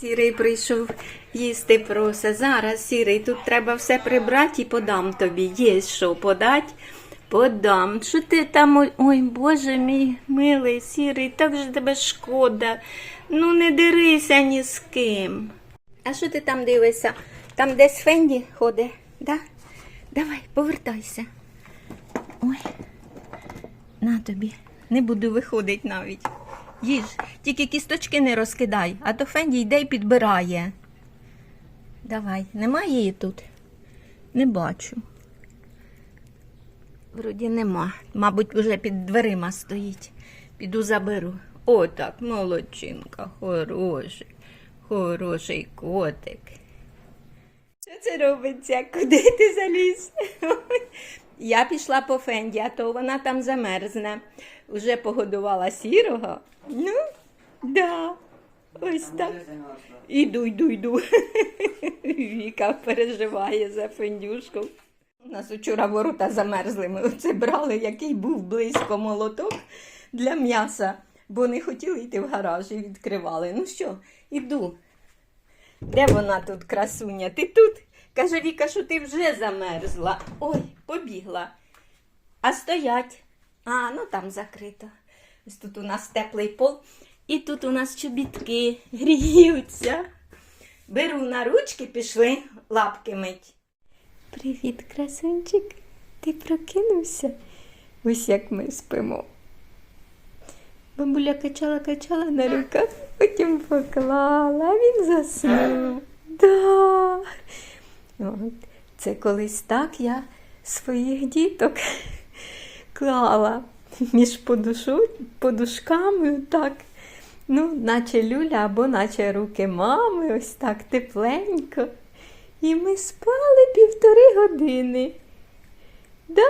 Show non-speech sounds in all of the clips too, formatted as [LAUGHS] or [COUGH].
Сірий прийшов їсти просе. Зараз, сірий, тут треба все прибрати і подам тобі. Є що подать? Подам. Що ти там? Ой, Боже мій милий, сірий, так же тебе шкода. Ну не дирися ні з ким. А що ти там дивишся? Там десь Фенді ходить, да? Давай, повертайся. Ой, на тобі. Не буду виходити навіть. Їж, тільки кісточки не розкидай, а то Фенді йде й підбирає. Давай, немає її тут? Не бачу. Вроді нема. Мабуть, вже під дверима стоїть. Піду заберу. О, так, молодчинка, хороший, хороший котик. Що це робиться? Куди ти заліз? [LAUGHS] Я пішла по Фенді, а то вона там замерзне. Уже погодувала сірого. Ну, да. Ось так. Іду, йду, йду. [LAUGHS] Віка переживає за Фендюшку. У нас вчора ворота замерзли. Ми оце брали, який був близько молоток для м'яса, бо не хотіли йти в гараж і відкривали. Ну що, іду. Де вона тут, красуня? Ти тут? Каже Віка, що ти вже замерзла. Ой, побігла. А стоять. А, ну там закрито. Ось тут у нас теплий пол. І тут у нас чобітки гріються. Беру на ручки, пішли лапки мить. Привіт, красунчик. Ти прокинувся? Ось як ми спимо. Бабуля качала, качала на руках, потім поклала, він заснув. Да. Це колись так я своїх діток клала [LAUGHS] між подушу, подушками, так. Ну, наче люля або наче руки мами, ось так тепленько. І ми спали півтори години. Да?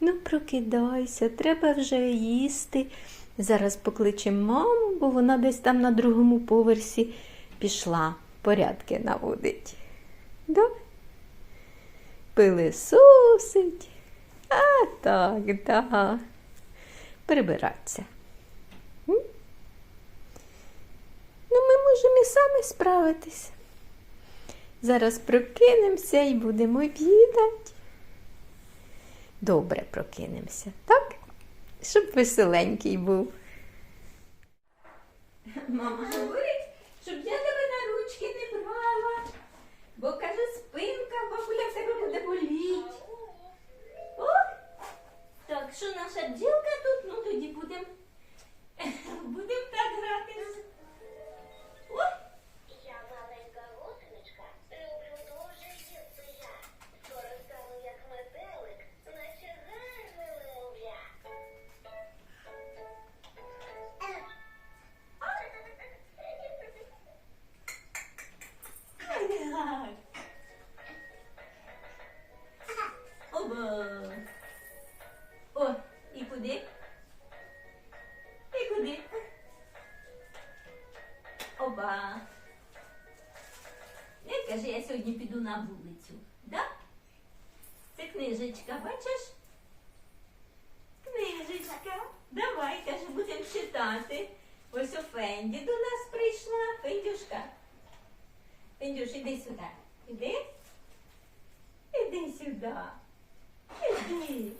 Ну, прокидайся, треба вже їсти. Зараз покличемо маму, бо вона десь там на другому поверсі пішла, порядки наводить. Да? Пилисосить. А так, да. Прибиратися. Ну, ми можемо і самі справитися. Зараз прокинемося і будемо обідати. Добре прокинемося, так? Щоб веселенький був. Мама говорить, щоб я тебе на ручки не брала, бо каже, спинка, бабуля в тебе буде боліть. О, так, що наша бджілка тут, ну тоді будемо [LAUGHS] будем так грати. Оба. Не каже, я сьогодні піду на вулицю. Да? Це книжечка, бачиш? Книжечка. Давай, каже, будемо читати. Ось у Фенді до нас прийшла. Фендюшка. Фендюш, іди сюди. Іди. Іди сюди. Іди.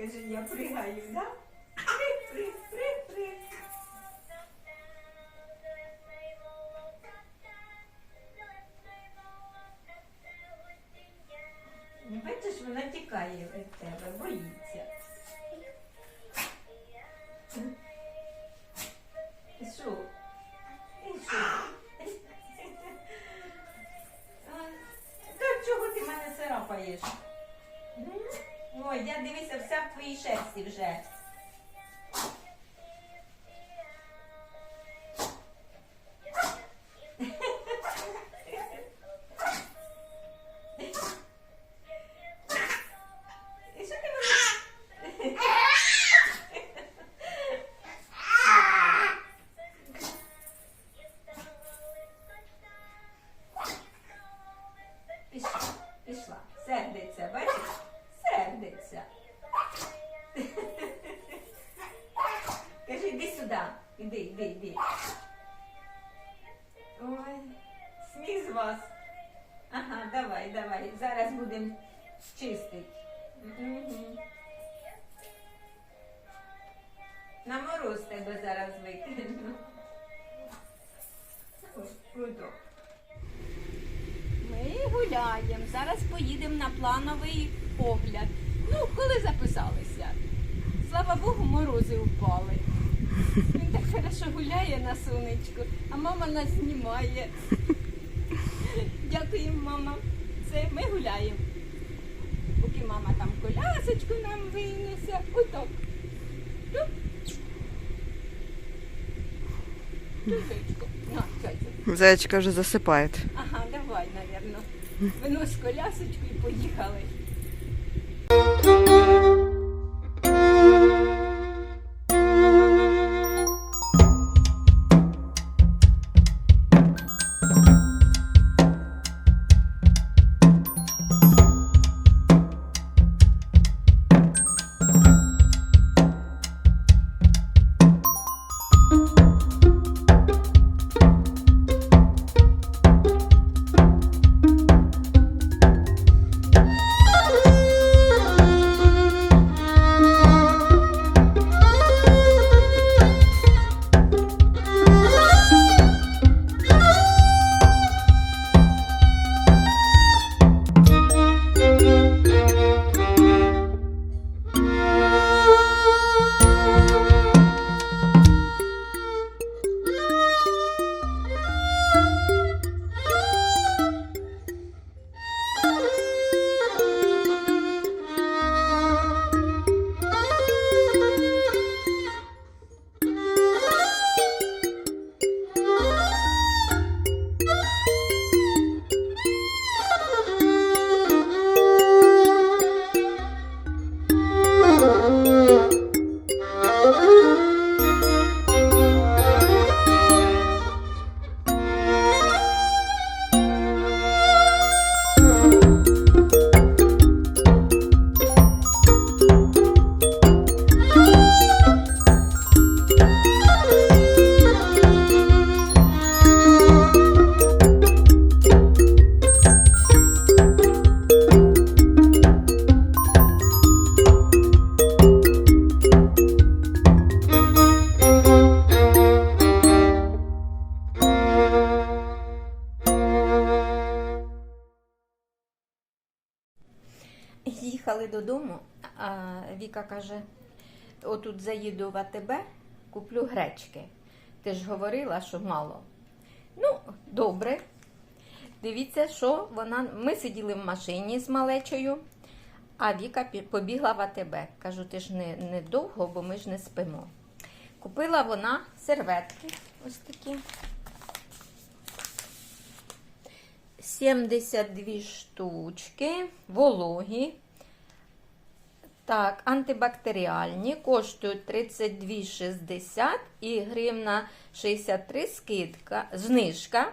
Каже, я пригаю, да? При. Ну, Бачиш, вона тікає від тебе, боїться. Що? І що? Та чого ти мене царапаєш? Ой, я дивися, вся в твоїй шерсті вже. Пішла. Сердиться, бачиш? Сердиться. [LAUGHS] Кажи, іди сюди. Іди, іди, іди. Ой, сміх з вас. Ага, давай, давай. Зараз будемо чистити. Мгм. На мороз тебе зараз викину. Ой, круто. Ми гуляємо. Зараз поїдемо на плановий огляд. Ну, коли записалися. Слава Богу, морози впали. Він так хорошо гуляє на сонечку, а мама нас знімає. Дякуємо, мама. Це ми гуляємо. Поки мама там колясочку нам винесе. Отак. Зайчика вже засипає. Ага, давай, напевно. Винось колясочку і поїхали. Їхали додому, а Віка каже: отут заїду в АТБ, куплю гречки. Ти ж говорила, що мало. Ну, добре. Дивіться, що вона. Ми сиділи в машині з малечою, а Віка побігла в АТБ. Кажу, ти ж не, не довго, бо ми ж не спимо. Купила вона серветки ось такі. 72 штучки, вологі. Так, антибактеріальні, коштують 32,60 і гривна 63 скидка, знижка.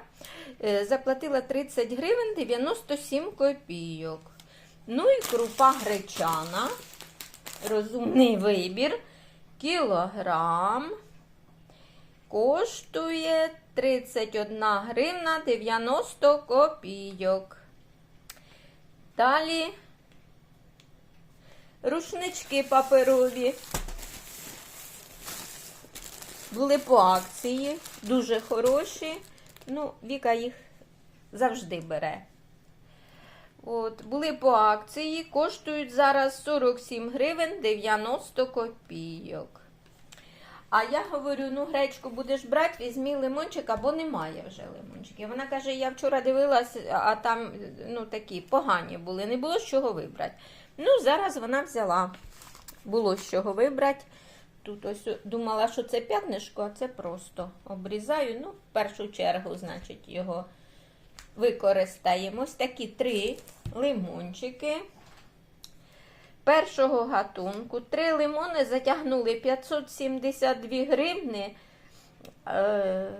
Е, Заплатила 30 гривень 97 копійок. Ну і крупа гречана. Розумний вибір. Кілограм коштує 31 гривна 90 копійок. Далі рушнички паперові. Були по акції, дуже хороші. Ну, Віка їх завжди бере. От, були по акції, коштують зараз 47 гривень 90 копійок. А я говорю, ну гречку будеш брати, візьмі лимончик, або немає вже лимончиків. Вона каже, я вчора дивилась, а там ну, такі погані були, не було з чого вибрати. Ну, зараз вона взяла. Було з чого вибрати. Тут ось думала, що це п'ятнишко, а це просто обрізаю. Ну, в першу чергу, значить, його використаємо. Ось такі три лимончики першого гатунку. Три лимони затягнули 572 гривни. Е,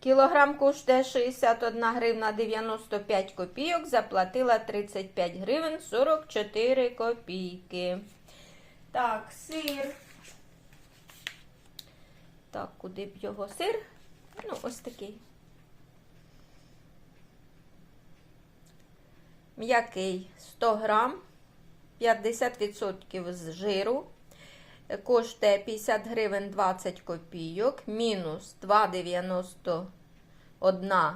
Кілограм коштує 61 гривна 95 копійок, заплатила 35 гривень 44 копійки. Так, сир. Так, куди б його сир? Ну, ось такий. М'який 100 грам. 50% з жиру. Коштує 50 гривень 20 копійок, мінус 2,91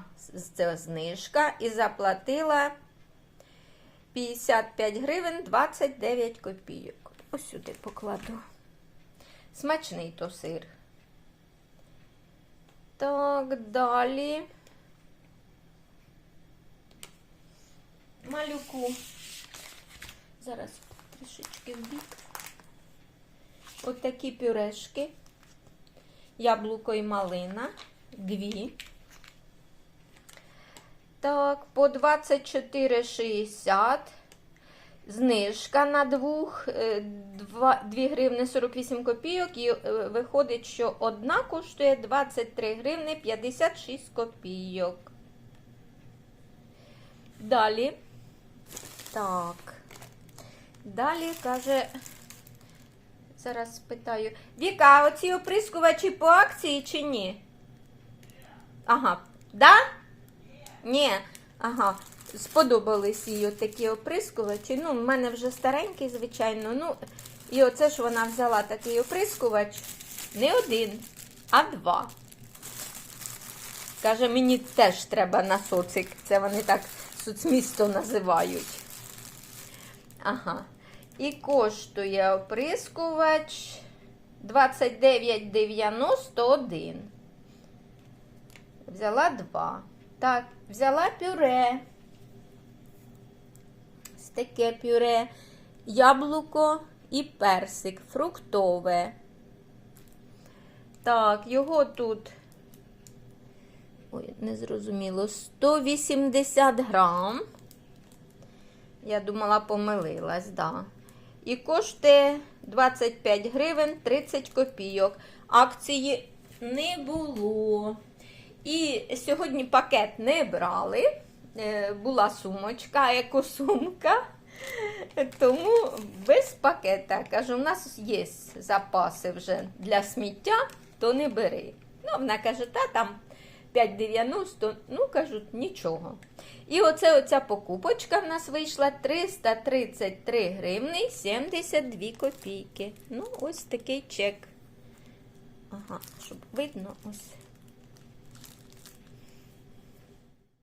це знижка. І заплатила 55 гривень 29 копійок. Ось сюди покладу. Смачний то сир. Так, далі. Малюку. Зараз трішечки в бік. От пюрешки. Яблуко і малина. Дві. Так, по 24,60. Знижка на двох. 2 гривни 48 копійок. І е, виходить, що одна коштує 23 гривни 56 копійок. Далі. Так. Далі каже, зараз спитаю. Віка, оці оприскувачі по акції чи ні? Ага, да? Ні. Ага. Сподобались їй такі оприскувачі. Ну, в мене вже старенький, звичайно. Ну, і оце ж вона взяла такий оприскувач. Не один, а два. Каже, мені теж треба на социк. Це вони так соцмісто називають. Ага. І коштує оприскувач 29,91. Взяла два. Так, взяла пюре. Таке пюре. Яблуко і персик. Фруктове. Так, його тут. Ой, не зрозуміло. 180 грам. Я думала, помилилась, да. і коштує 25 гривень 30 копійок. Акції не було. І сьогодні пакет не брали. Е, Була сумочка, екосумка. Тому без пакета. Кажу, у нас є запаси вже для сміття, то не бери. Ну, вона каже, та там 5,90, ну кажуть, нічого. І оце оця покупочка в нас вийшла 333 гривни 72 копійки. Ну, ось такий чек. Ага, щоб видно, ось